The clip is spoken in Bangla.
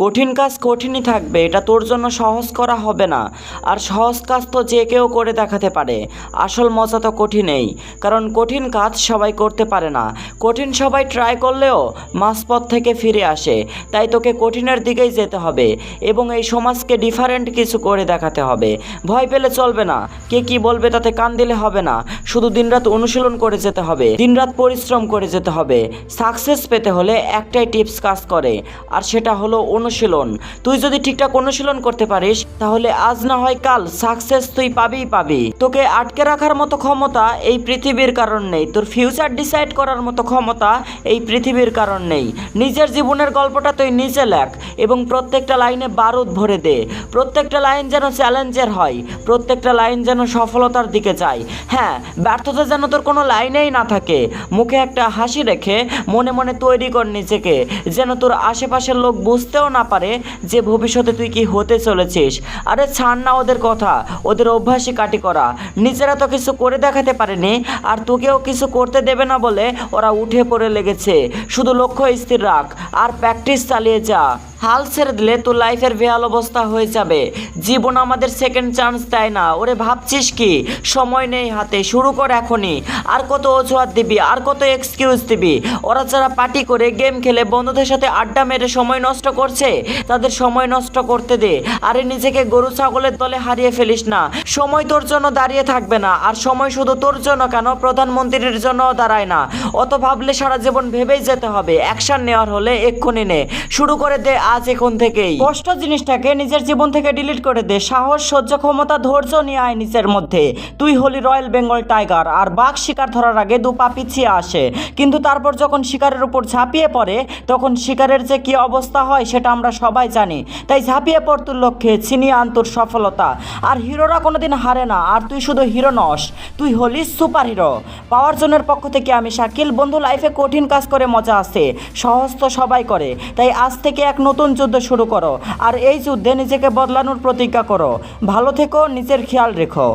কঠিন কাজ কঠিনই থাকবে, এটা তোর জন্য সহজ করা হবে না। আর সহজ কাজ তো যে কেউ করে দেখাতে পারে, আসল মজা তো কঠিনেই। কারণ কঠিন কাজ সবাই করতে পারে না। কঠিন সবাই ট্রাই করলেও মাঝপথ থেকে ফিরে আসে। তাই তোকে কঠিনের দিকেই যেতে হবে এবং এই সমাজকে ডিফারেন্ট কিছু করে দেখাতে হবে। ভয় পেলে চলবে না। কে কি বলবে তাতে কান দিলে হবে না। শুধু দিনরাত অনুশীলন করে যেতে হবে, দিনরাত পরিশ্রম করে যেতে হবে। সাকসেস পেতে হলে একটাই টিপস কাজ করে, আর সেটা হলো অনুশীলন। তুই যদি ঠিকঠাক অনুশীলন করতে পারিস, তাহলে আজ না হয় কাল সাকসেস তুই পাবিই পাবি। তোকে আটকে রাখার মতো ক্ষমতা এই পৃথিবীর কারণ নেই। তোর ফিউচার ডিসাইড করার মতো ক্ষমতা এই পৃথিবীর কারণ নেই। নিজের জীবনের গল্পটা তুই নিজে লেখ এবং প্রত্যেকটা লাইনে বারুদ ভরে দে। প্রত্যেকটা লাইন যেন চ্যালেঞ্জের হয়, প্রত্যেকটা লাইন যেন সফলতার দিকে যায়। হ্যাঁ ব্যর্থতা যেন তোর কোনো লাইনেই না থাকে। মুখে একটা হাসি রেখে মনে মনে তৈরি কর নিজেকে, যেন তোর আশেপাশের লোক বুঝতেও না পারে যে ভবিষ্যতে তুই কি হতে চলেছিস। আরে ছাড় না ওদের কথা, ওদের অভ্যাসই কাটি করা। নিজেরা তো কিছু করে দেখাতে পারেনি, আর তোকেও কিছু করতে দেবে না বলে ওরা উঠে পড়ে লেগেছে। শুধু লক্ষ্য স্থির রাখ, আর প্র্যাকটিস চালিয়ে যা। হাল ছেড়ে দিলে তোর লাইফের বেহাল অবস্থা হয়ে যাবে। জীবন আমাদের সেকেন্ড চান্স দেয় না। ওরে ভাবছিস কি? সময় নেই হাতে, শুরু কর এখনই। আর কত অজুহাত দিবি, আর কত এক্সকিউজ দিবি? ওরা যারা পার্টি করে গেম খেলে, বন্ধুদের সাথে আড্ডা মেরে সময় নষ্ট করছে, তাদের সময় নষ্ট করতে দে। আরে নিজেকে গরু ছাগলের দলে হারিয়ে ফেলিস না। সময় তোর জন্য দাঁড়িয়ে থাকবে না। আর সময় শুধু তোর জন্য কেন? প্রধানমন্ত্রীর জন্য দাঁড়ায় না। অত ভাবলে সারা জীবন ভেবেই যেতে হবে। অ্যাকশন নেওয়ার হলে এক্ষুনি নে। শুরু করে দে আজ এখন থেকেই। কষ্ট জিনিসটাকে নিজের জীবন থেকে ডিলিট করে দে। সাহস, সহ্য ক্ষমতা, ধৈর্য নিয়ে আয় নিজের মধ্যে। তুই হলি রয়্যাল বেঙ্গল টাইগার আর বাঘ শিকার ধরার আগে দু পা পিছিয়ে আসে। কিন্তু তারপর যখন শিকারের উপর ঝাঁপিয়ে পড়ে, তখন শিকারের যে কি অবস্থা হয় সেটা আমরা সবাই জানি। তাই ঝাঁপিয়ে পড় তোর লক্ষ্যে, ছিনিয়ে আন তোর সফলতা। আর হিরোরা কোনোদিন হারে না, আর তুই শুধু হিরো নস। তুই হলি সুপার হিরো। পাওয়ার জোনের পক্ষ থেকে আমি শাকিল, বন্ধু লাইফে কঠিন কাজ করে মজা আছে সহজ তো সবাই করে। তাই আজ থেকে এক নতুন যুদ্ধ শুরু করো। আর এই যুদ্ধে নিজেকে বদলানোর প্রতিজ্ঞা করো। ভালো থেকো, নিজের খেয়াল রেখো।